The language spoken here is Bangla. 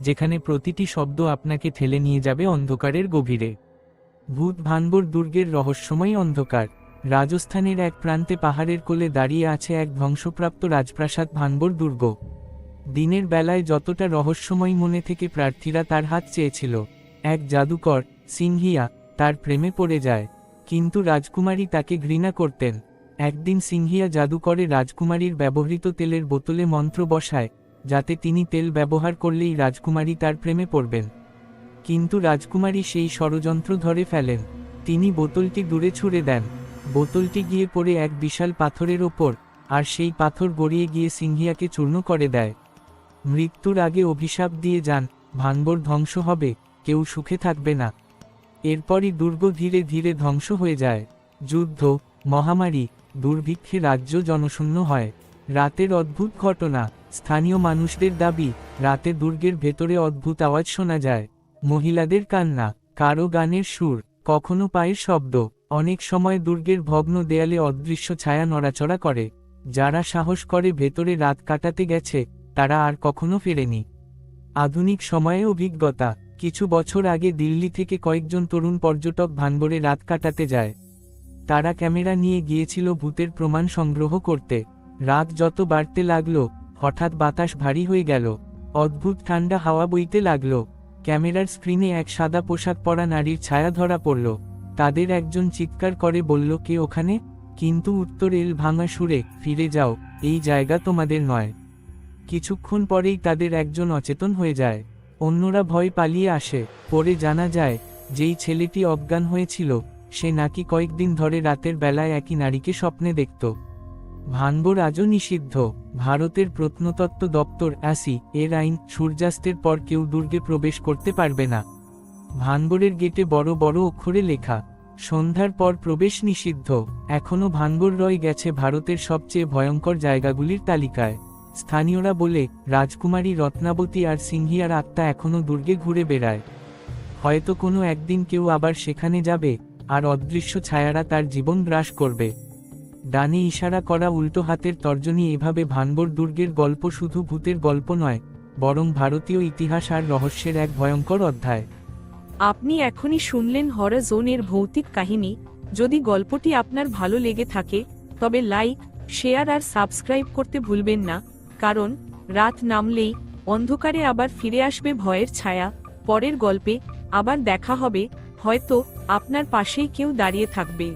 যেখানে প্রতিটি শব্দ আপনাকে ঠেলে নিয়ে যাবে অন্ধকারের গভীরে। ভূত ভানবর দুর্গের রহস্যময় অন্ধকার। রাজস্থানের এক প্রান্তে পাহাড়ের কোলে দাঁড়িয়ে আছে এক ধ্বংসপ্রাপ্ত রাজপ্রাসাদ ভানবর দুর্গ। দিনের বেলায় যতটা রহস্যময় মনে থেকে প্রার্থীরা তার হাত চেয়েছিল। এক জাদুকর, সিংহিয়া, তার প্রেমে পড়ে যায়। কিন্তু রাজকুমারী তাকে ঘৃণা করতেন। একদিন সিংহিয়া জাদুকরে রাজকুমারীর ব্যবহৃত তেলের বোতলে মন্ত্র বসায় যাতে তিনি তেল ব্যবহার করলেই রাজকুমারী তার প্রেমে পড়বেন। কিন্তু রাজকুমারী সেই ষড়যন্ত্র ধরে ফেলেন। তিনি বোতলটি দূরে ছুড়ে দেন। বোতলটি গিয়ে পড়ে এক বিশাল পাথরের ওপর, আর সেই পাথর গড়িয়ে গিয়ে সিংহিয়াকে চূর্ণ করে দেয়। মৃত্যুর আগে অভিশাপ দিয়ে যান, ভানবর ধ্বংস হবে, কেউ সুখে থাকবে না। এরপরই দুর্গ ধীরে ধীরে ধ্বংস হয়ে যায়। যুদ্ধ, মহামারী, দুর্ভিক্ষে রাজ্য জনশূন্য হয়। রাতের অদ্ভুত ঘটনা। স্থানীয় মানুষদের দাবি, রাতে দুর্গের ভেতরে অদ্ভুত আওয়াজ শোনা যায়। মহিলাদের কান্না, কারও গানের সুর, কখনো পায়ের শব্দ। অনেক সময় দুর্গের ভগ্ন দেয়ালে অদৃশ্য ছায়া নড়াচড়া করে। যারা সাহস করে ভেতরে রাত কাটাতে গেছে, তারা আর কখনো ফেরেনি। আধুনিক সময়ে অভিজ্ঞতা। কিছু বছর আগে দিল্লি থেকে কয়েকজন তরুণ পর্যটক ভানবরে রাত কাটাতে যায়। তারা ক্যামেরা নিয়ে গিয়েছিল ভূতের প্রমাণ সংগ্রহ করতে। রাত যত বাড়তে লাগল, হঠাৎ বাতাস ভারী হয়ে গেল। অদ্ভুত ঠান্ডা হাওয়া বইতে লাগল। ক্যামেরার স্ক্রিনে এক সাদা পোশাক পরা নারীর ছায়া ধরা পড়ল। তাদের একজন চিৎকার করে বলল, কে ওখানে? কিন্তু উত্তর, এল ভাঙা সুরে, ফিরে যাও, এই জায়গা তোমাদের নয়। কিছুক্ষণ পরেই তাদের একজন অচেতন হয়ে যায়। অন্যরা ভয় পালিয়ে আসে। পরে জানা যায়, যেই ছেলেটি অজ্ঞান হয়েছিল, সে নাকি কয়েকদিন ধরে রাতের বেলায় একই নারীকে স্বপ্নে দেখত। ভানবর আজও নিষিদ্ধ। ভারতের প্রত্নতত্ত্ব দপ্তর অ্যাসি এর আইন সূর্যাস্তের পর কেউ দুর্গে প্রবেশ করতে পারবে না। ভানবরের গেটে বড় বড় অক্ষরে লেখা, সন্ধ্যার পর প্রবেশ নিষিদ্ধ। এখনও ভানবর রয়ে গেছে ভারতের সবচেয়ে ভয়ঙ্কর জায়গাগুলির তালিকায়। স্থানীয়রা বলে, রাজকুমারী রত্নাবতী আর সিংহিয়ার আত্মা এখনও দুর্গে ঘুরে বেড়ায়। হয়তো কোনো একদিন কেউ আবার সেখানে যাবে, আর অদৃশ্য ছায়ারা তার জীবন গ্রাস করবে। ডানে ইশারা করা উল্টো হাতের তর্জনী এভাবে ভানবর দুর্গের গল্প শুধু ভূতের গল্প নয়, বরং ভারতীয় ইতিহাস আর রহস্যের এক ভয়ঙ্কর অধ্যায়। আপনি এখনই শুনলেন হর জোনের ভৌতিক কাহিনী। যদি গল্পটি আপনার ভালো লেগে থাকে, তবে লাইক, শেয়ার আর সাবস্ক্রাইব করতে ভুলবেন না, কারণ রাত নামলেই অন্ধকারে আবার ফিরে আসবে ভয়ের ছায়া। পরের গল্পে আবার দেখা হবে, হয়তো আপনার পাশেই কেউ দাঁড়িয়ে থাকবে।